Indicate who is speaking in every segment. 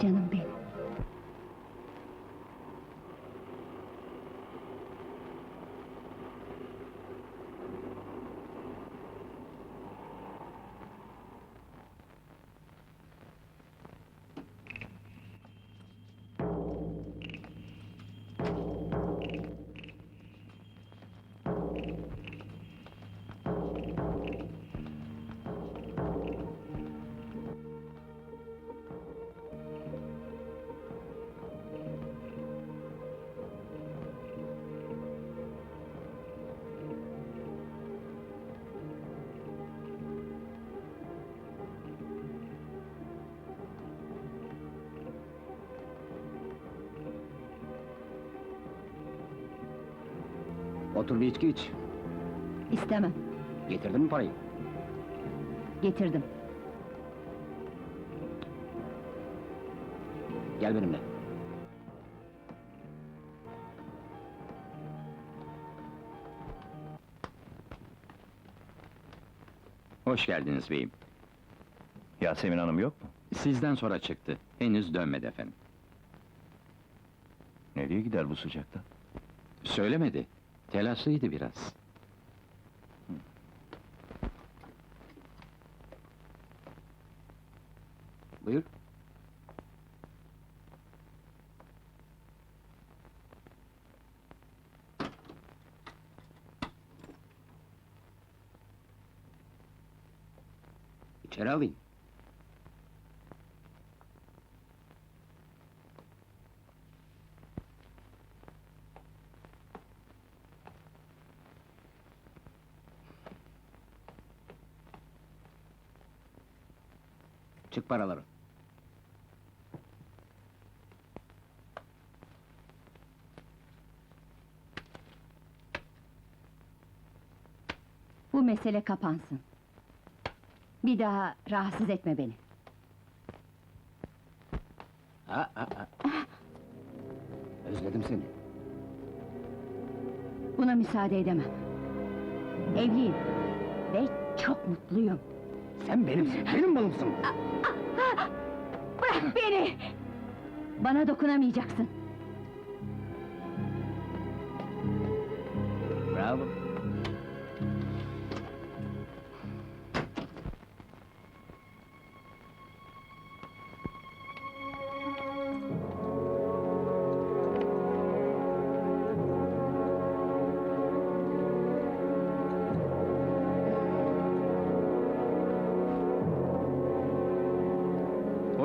Speaker 1: Canım benim.
Speaker 2: Otur bir içki iç.
Speaker 1: İstemem.
Speaker 2: Getirdin mi parayı?
Speaker 1: Getirdim.
Speaker 2: Gel benimle.
Speaker 3: Hoş geldiniz beyim.
Speaker 4: Yasemin Hanım yok mu?
Speaker 3: Sizden sonra çıktı. Henüz dönmedi efendim.
Speaker 4: Nereye gider bu sıcakta?
Speaker 3: Söylemedi. Telaşlıydı biraz.
Speaker 2: Buyur. İçeri alayım. Çık paraları.
Speaker 1: Bu mesele kapansın. Bir daha rahatsız etme beni.
Speaker 2: Ha, ha, ha. Özledim seni.
Speaker 1: Buna müsaade edemem. Evliyim. Ve çok mutluyum.
Speaker 2: Sen benimsin, benim malımsın.
Speaker 1: Bırak beni! Bana dokunamayacaksın.
Speaker 2: Bravo.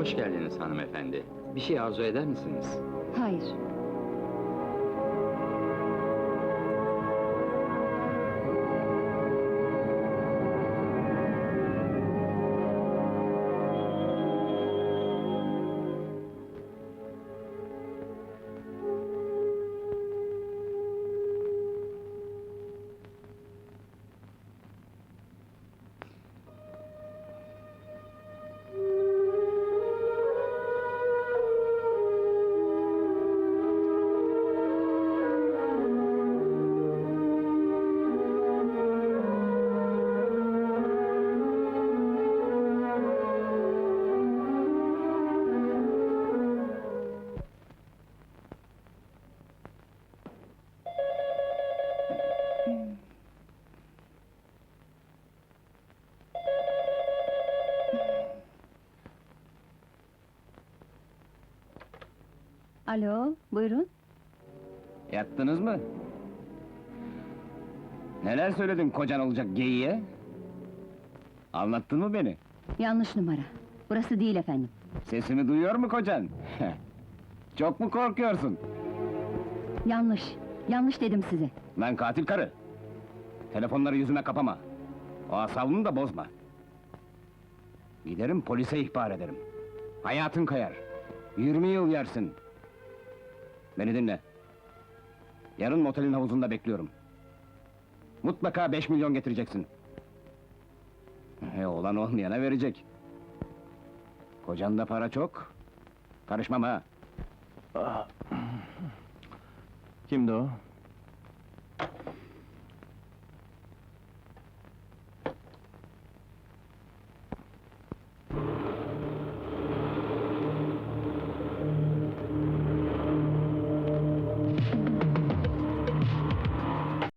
Speaker 3: Hoş geldiniz hanımefendi. Bir şey arzu eder misiniz?
Speaker 1: Hayır. Alo, buyurun.
Speaker 2: Yattınız mı? Neler söyledin kocan olacak geyiğe? Anlattın mı beni?
Speaker 1: Yanlış numara. Burası değil efendim.
Speaker 2: Sesimi duyuyor mu kocan? Çok mu korkuyorsun?
Speaker 1: Yanlış. Yanlış dedim size.
Speaker 2: Ben katil karı. Telefonları yüzüme kapama. O asabımı da bozma. Giderim polise ihbar ederim. Hayatın kayar. 20 yıl yersin. Beni dinle. Yarın motelin havuzunda bekliyorum. Mutlaka 5 milyon getireceksin. E, olan olmayana verecek. Kocanda para çok. Karışmam ha.
Speaker 4: Kimdi o?